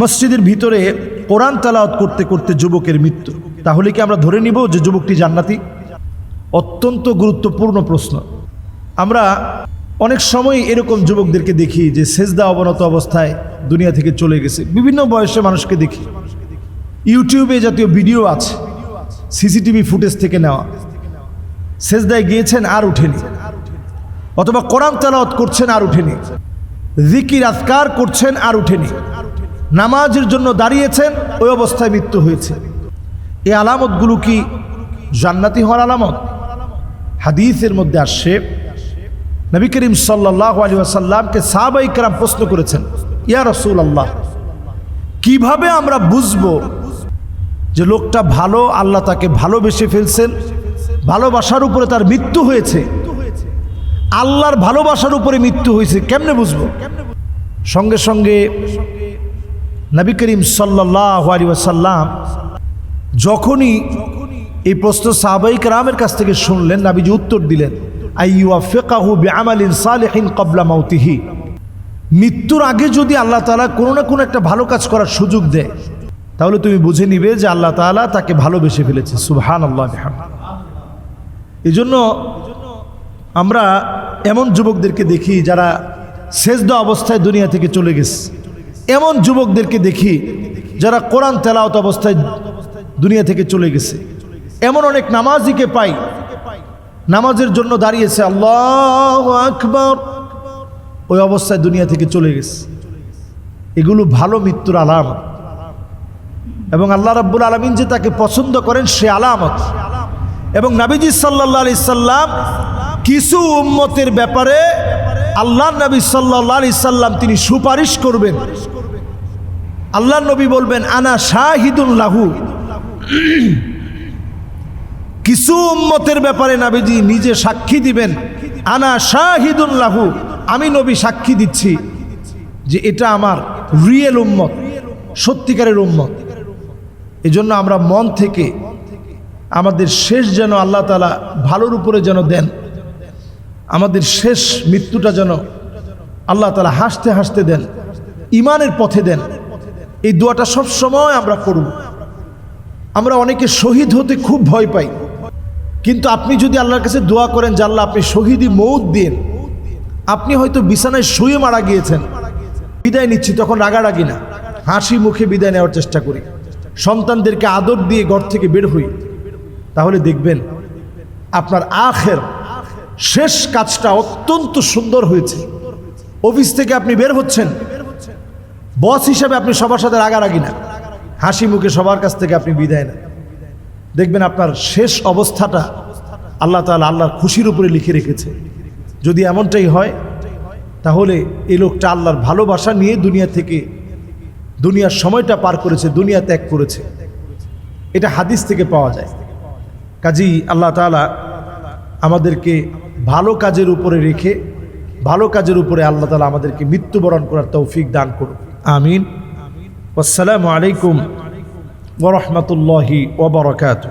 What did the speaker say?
মসজিদের ভিতরে কোরআন তালাওয়াত করতে করতে যুবকের মৃত্যু। তাহলে কি আমরা ধরে নিব যে যুবকটি জান্নাতি? অত্যন্ত গুরুত্বপূর্ণ প্রশ্ন। আমরা অনেক সময় এরকম যুবকদেরকে দেখি যে সেজদা অবনত অবস্থায় দুনিয়া থেকে চলে গেছে। বিভিন্ন বয়সে মানুষকে দেখি। ইউটিউবে জাতীয় ভিডিও আছে, সিসিটিভি ফুটেজ থেকে নেওয়া। সেজদায় গিয়েছেন আর উঠেনি। অথবা কোরআন তেলাওয়াত করছেন আর উঠেনি। জিকির আজকার করছেন আর উঠেনি। নামাজের জন্য দাঁড়িয়েছেন, ওই অবস্থায় মৃত্যু হয়েছে। এই আলামতগুলো কি জান্নাতি হওয়ার আলামত? হাদিসের মধ্যে আসছে, নবী করিম সাল্লাহ আলী আসাল্লামকে সাহাবাই কারাম প্রশ্ন করেছেন, ইয়া রসুল আল্লাহ কীভাবে আমরা বুঝব যে লোকটা ভালো, আল্লাহ তাকে ভালোবেসে ফেলছেন, ভালোবাসার উপরে তার মৃত্যু হয়েছে? আল্লাহর ভালোবাসার উপরে মৃত্যু হয়েছে, কেমনে বুঝব? সঙ্গে সঙ্গে নবী করিম সাল্লাহ আলী ওয়াসাল্লাম যখনই এই প্রশ্ন সাহাবাইক রামের কাছ থেকে শুনলেন, নাবিজি উত্তর দিলেন ফেকাহু কবলা মাউতিহি। মৃত্যুর আগে যদি আল্লাহ তালা কোনো না কোনো একটা ভালো কাজ করার সুযোগ দেয়, তাহলে তুমি বুঝে নিবে যে আল্লাহ তাআলা তাকে ভালোবেসে ফেলেছে। সুবহান আল্লাহ এই জন্য আমরা এমন যুবকদেরকে দেখি যারা সেজদ অবস্থায় দুনিয়া থেকে চলে গেছে। এমন যুবকদেরকে দেখি যারা কোরআন তেলাওত অবস্থায় দুনিয়া থেকে চলে গেছে। এমন অনেক নামাজিকে পাই, নামাজের জন্য দাঁড়িয়েছে, আল্লাহ আকবর। ওই অবস্থায় দুনিয়া থেকে চলে গেছে। এগুলো ভালো মৃত্যুর আলামত। এবং আল্লাহ রাব্বুল আলমিন যে তাকে পছন্দ করেন, সে আলামত। এবং নাবিজি সাল্লাহ আলি সাল্লাম কিছু উম্মতের ব্যাপারে আল্লাহ নবী সাল্লাহ আলি সাল্লাম তিনি সুপারিশ করবেন। আল্লাহ নবী বলবেন, আনা শাহিদুল লাহু। কিছু উম্মতের ব্যাপারে নাবিজি নিজে সাক্ষী দিবেন, আনা শাহিদুল লাহু। আমি নবী সাক্ষী দিচ্ছি যে এটা আমার রিয়েল উম্মত, সত্যিকারের উম্মত। এজন্য আমরা মন থেকে আমাদের শেষ যেন আল্লাহ তালা ভালোর উপরে যেন দেন। আমাদের শেষ মৃত্যুটা যেন আল্লাহ তালা হাসতে হাসতে দেন ইমানের পথে দেন। এই দোয়াটা সব সময় আমরা করব। আমরা অনেকে শহীদ হতে খুব ভয় পাই। কিন্তু আপনি যদি আল্লাহর কাছে দোয়া করেন যে আল্লাহ আপনি শহীদই মৌত দিন আপনি হয়তো বিছানায় শুয়ে মারা গিয়েছেন। বিদায় নিচ্ছি, তখন রাগারাগি না। হাসি মুখে বিদায় নেওয়ার চেষ্টা করি। সন্তানদেরকে আদর দিয়ে ঘর থেকে বের হই। তাহলে দেখবেন আপনার আখের শেষ কাজটা অত্যন্ত সুন্দর হয়েছে। অফিস থেকে আপনি বের হচ্ছেন। বস হিসাবে আপনি সবার সাথে রাগারাগি না। হাসি মুখে সবার কাছ থেকে আপনি বিদায় নেন। দেখবেন আপনার শেষ অবস্থাটা আল্লাহ তালা আল্লাহর খুশির উপরে লিখে রেখেছে। যদি এমনটাই হয়, তাহলে এই লোকটা আল্লাহর ভালোবাসা নিয়ে দুনিয়া থেকে, দুনিয়ার সময়টা পার করেছে, দুনিয়া ত্যাগ করেছে। এটা হাদিস থেকে পাওয়া যায়। কাজী আল্লাহ তালা আমাদেরকে ভালো কাজের উপরে রেখে ভালো কাজের উপরে আল্লাহ তালা আমাদেরকে মৃত্যুবরণ করার তৌফিক দান করুন। আমিন। আসসালামু আলাইকুম ওরহমতুল্লাহি ওবরকাত